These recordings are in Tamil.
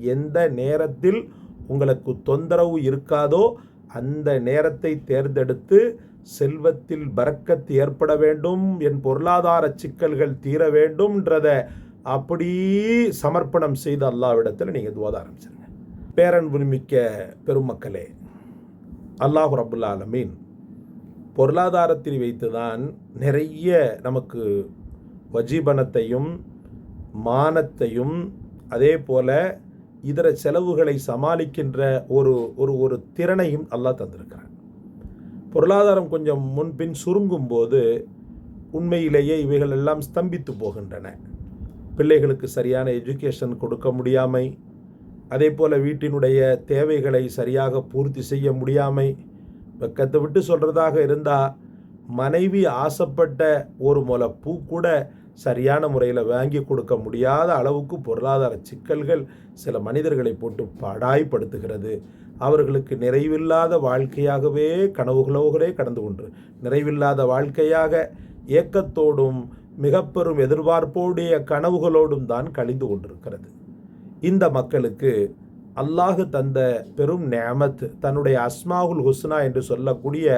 எந்த நேரத்தில் உங்களுக்கு தொந்தரவு இருக்காதோ அந்த நேரத்தை தேர்ந்தெடுத்து செல்வத்தில் பறக்கத்து ஏற்பட வேண்டும் என் பொருளாதார சிக்கல்கள் தீர வேண்டும்ன்றத அப்படி சமர்ப்பணம் செய்து அல்லாவிடத்தில் நீங்கள் துவாத ஆரம்பிச்சிருங்க. பேரன்பு மிக்க பெருமக்களே அல்லாஹு ரபுல் ஆலமீன் பொருளாதாரத்தில் வைத்து தான் நிறைய நமக்கு வஜீபனத்தையும் மானத்தையும் அதே போல் இதர செலவுகளை சமாளிக்கின்ற ஒரு ஒரு ஒரு திறனையும் அல்லாஹ் தந்திருக்கிறான். பொருளாதாரம் கொஞ்சம் முன்பின் சுருங்கும் போது உண்மையிலேயே இவைகள் எல்லாம் ஸ்தம்பித்து போகின்றன. பிள்ளைகளுக்கு சரியான எஜுகேஷன் கொடுக்க முடியாமை அதே போல் வீட்டினுடைய தேவைகளை சரியாக பூர்த்தி செய்ய முடியாமை வெக்கத்தை விட்டு சொல்கிறதாக இருந்தால் மனைவி ஆசைப்பட்ட ஒரு முளை பூ கூட சரியான முறையில் வாங்கி கொடுக்க முடியாத அளவுக்கு பொருளாதார சிக்கல்கள் சில மனிதர்களை போட்டு பாடாய்படுத்துகிறது அவர்களுக்கு நிறைவில்லாத வாழ்க்கையாகவே கனவுகளவுகளே கடந்து கொண்டு நிறைவில்லாத வாழ்க்கையாக ஏக்கத்தோடும் மிகப்பெரும் எதிர்பார்ப்போடைய கனவுகளோடும் தான் கழிந்து கொண்டிருக்கிறது. இந்த மக்களுக்கு அல்லாஹு தந்த பெரும் நேமத் தன்னுடைய அஸ்மாவுல் ஹுஸ்னா என்று சொல்லக்கூடிய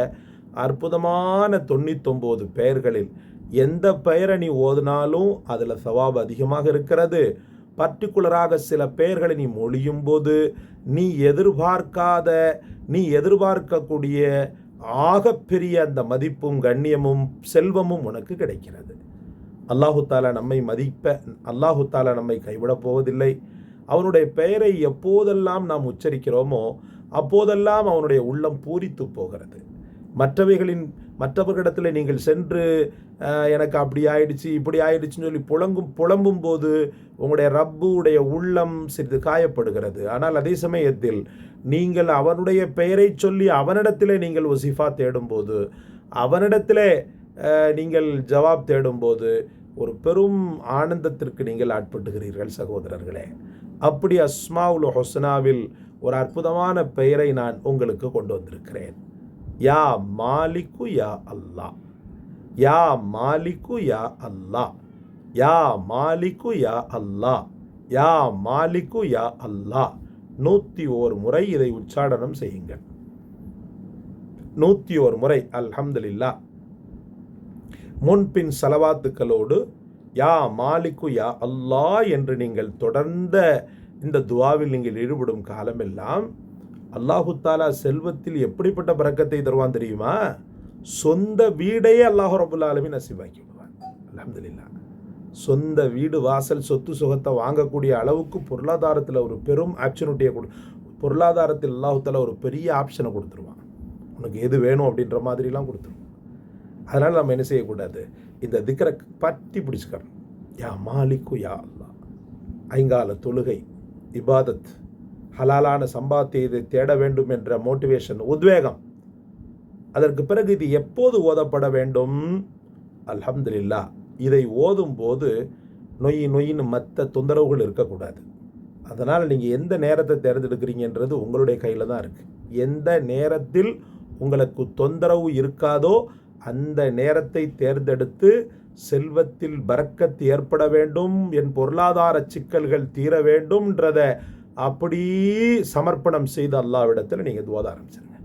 அற்புதமான தொண்ணூத்தொம்போது பெயர்களில் எந்த பெயரை நீ ஓதினாலும் அதில் சவாபு அதிகமாக இருக்கிறது. பர்டிகுலராக சில பெயர்களை நீ மொழியும் போது நீ எதிர்பார்க்காத நீ எதிர்பார்க்கக்கூடிய ஆகப்பெரிய அந்த மதிப்பும் கண்ணியமும் செல்வமும் உனக்கு கிடைக்கிறது. அல்லாஹு தாலா நம்மை மதிப்ப அல்லாஹு தாலா நம்மை கைவிடப் போவதில்லை. அவனுடைய பெயரை எப்போதெல்லாம் நாம் உச்சரிக்கிறோமோ அப்போதெல்லாம் அவனுடைய உள்ளம் பூரித்து போகிறது. மற்றவைகளின் மற்றவர்களிடத்தில் நீங்கள் சென்று எனக்கு அப்படி ஆயிடுச்சு இப்படி ஆயிடுச்சுன்னு சொல்லி புலங்கும் புலம்பும் போது உங்களுடைய ரப்புடைய உள்ளம் சிறிது காயப்படுகிறது. ஆனால் அதே சமயத்தில் நீங்கள் அவனுடைய பெயரை சொல்லி அவனிடத்திலே நீங்கள் ஒசிஃபா தேடும்போது அவனிடத்திலே நீங்கள் ஜவாப் தேடும்போது ஒரு பெரும் ஆனந்தத்திற்கு நீங்கள் ஆட்பட்டுகிறீர்கள் சகோதரர்களே. அப்படி அஸ்மாவுல் ஹொஸ்னாவில் ஒரு அற்புதமான பெயரை நான் உங்களுக்கு கொண்டு வந்திருக்கிறேன். யா மாலிக்கு யா அல்லாஹ் யா மாலிக்கு யா அல்லாஹ் யா மாலிக்கு யா அல்லாஹ் யா மாலிக்கு யா அல்லாஹ் நூற்றி ஓர் முறை இதை உச்சாடனம் செய்யுங்கள். நூற்றி ஓர் முறை அல்ஹம்துலில்லா. முன்பின் செலவாத்துக்களோடு யா மாலிக்கு யா அல்லாஹ் என்று நீங்கள் தொடர்ந்த இந்த துவாவில் நீங்கள் ஈடுபடும் காலமெல்லாம் அல்லாஹு தாலா செல்வத்தில் எப்படிப்பட்ட பறக்கத்தை தருவான் தெரியுமா? சொந்த வீடையே அல்லாஹு ரபுல்லா ஆலமின் நசிவாக்கி விடுவான். அல்ஹம்துலில்லாஹ். சொந்த வீடு வாசல் சொத்து சுகத்தை வாங்கக்கூடிய அளவுக்கு பொருளாதாரத்தில் ஒரு பெரும் ஆப்ஷனிட்டியை கொடு பொருளாதாரத்தில் அல்லாஹு தாலா ஒரு பெரிய ஆப்ஷனை கொடுத்துருவான். உனக்கு எது வேணும் அப்படின்ற மாதிரிலாம் கொடுத்துருவான். அதனால் நம்ம என்ன செய்யக்கூடாது? இந்த திக்கரை பற்றி பிடிச்சிக்கணும். யா மாலிக்கு யா அல்லாஹ். ஐங்கால தொழுகை இபாதத் ஹலாலான சம்பாத்தியத்தை தேட வேண்டும் என்ற மோட்டிவேஷன் உத்வேகம். அதற்கு பிறகு இது எப்போது ஓதப்பட வேண்டும்? அல்ஹம்துலில்லா இதை ஓதும் போது நொய் நொயின்னு மற்ற தொந்தரவுகள் இருக்கக்கூடாது. அதனால் நீங்கள் எந்த நேரத்தை தேர்ந்தெடுக்கிறீங்கன்றது உங்களுடைய கையில் தான் இருக்குது எந்த நேரத்தில் உங்களுக்கு தொந்தரவு இருக்காதோ அந்த நேரத்தை தேர்ந்தெடுத்து செல்வத்தில் பறக்கத்து ஏற்பட வேண்டும் என் பொருளாதார சிக்கல்கள் தீர வேண்டும்ன்றத அப்படி சமர்ப்பணம் செய்து அல்லாவிடத்தில் நீங்கள் துவாத ஆரம்பிச்சிருங்க.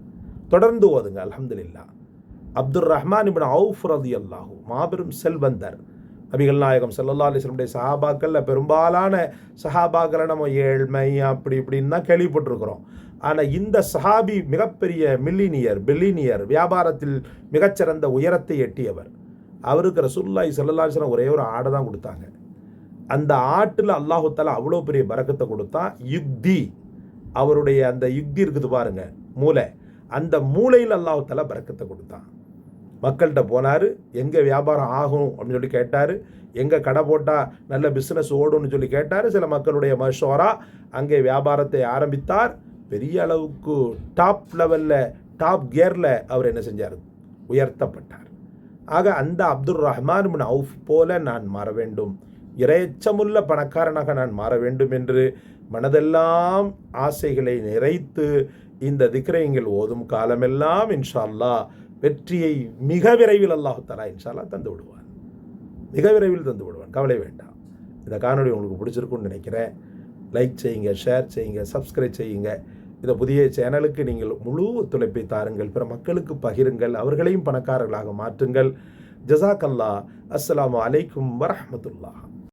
தொடர்ந்து ஓதுங்க அலமதுல்லா அப்துல் ரஹ்மான் இபின் அவுஃப் ரதி அல்லாஹு மாபெரும் செல்வந்தர். நபிகள் நாயகம் ஸல்லல்லாஹு அலிஸ்லமுடைய சஹாபாக்களில் பெரும்பாலான சஹாபாக்களை நம்ம ஏழ்மை அப்படி இப்படின்னு தான் கேள்விப்பட்டிருக்கிறோம். ஆனால் இந்த சஹாபி மிகப்பெரிய மில்லினியர் பில்லினியர் வியாபாரத்தில் மிகச்சிறந்த உயரத்தை எட்டியவர். அவருக்கு ரசூல்லாய் ஸல்லல்லாஹு ஒரே ஒரு ஆடை தான் கொடுத்தாங்க. அந்த ஆட்டில் அல்லாஹுத்தாலா அவ்வளோ பெரிய பறக்கத்தை கொடுத்தான் யுக்தி. அவருடைய அந்த யுக்தி இருக்குது பாருங்க மூளை. அந்த மூளையில் அல்லாஹுத்தாலா பறக்கத்தை கொடுத்தான். மக்கள்கிட்ட போனார் எங்கே வியாபாரம் ஆகும் அப்படின்னு சொல்லி கேட்டார் எங்கே கடை போட்டால் நல்ல பிஸ்னஸ் ஓடும்னு சொல்லி கேட்டார். சில மக்களுடைய மஷோரா அங்கே வியாபாரத்தை ஆரம்பித்தார். பெரிய அளவுக்கு டாப் லெவலில் டாப் கியரில் அவர் என்ன செஞ்சார்? உயர்த்தப்பட்டார். ஆக அந்த அப்துல் ரஹ்மான் அவுஃப் போல நான் மாற வேண்டும். இரையச்சமுள்ள பணக்காரனாக நான் மாற வேண்டும் என்று மனதெல்லாம் ஆசைகளை நிறைத்து இந்த திக்ரைங்கள் ஓதும் காலமெல்லாம் இன்ஷா வெற்றியை மிக விரைவில் அல்லாஹு தலா இன்ஷால்லா தந்து விடுவான். மிக விரைவில் தந்து விடுவான். கவலை வேண்டாம். இந்த காணொலி உங்களுக்கு பிடிச்சிருக்குன்னு நினைக்கிறேன். லைக் செய்யுங்க ஷேர் செய்யுங்க சப்ஸ்கிரைப் செய்யுங்க. இந்த புதிய சேனலுக்கு நீங்கள் முழு ஒத்துழைப்பை தாருங்கள். பிற மக்களுக்கு பகிருங்கள். அவர்களையும் பணக்காரர்களாக மாற்றுங்கள். ஜசாக் அல்லா அஸ்ஸலாமு அலைக்கும் வரமத்துல்லா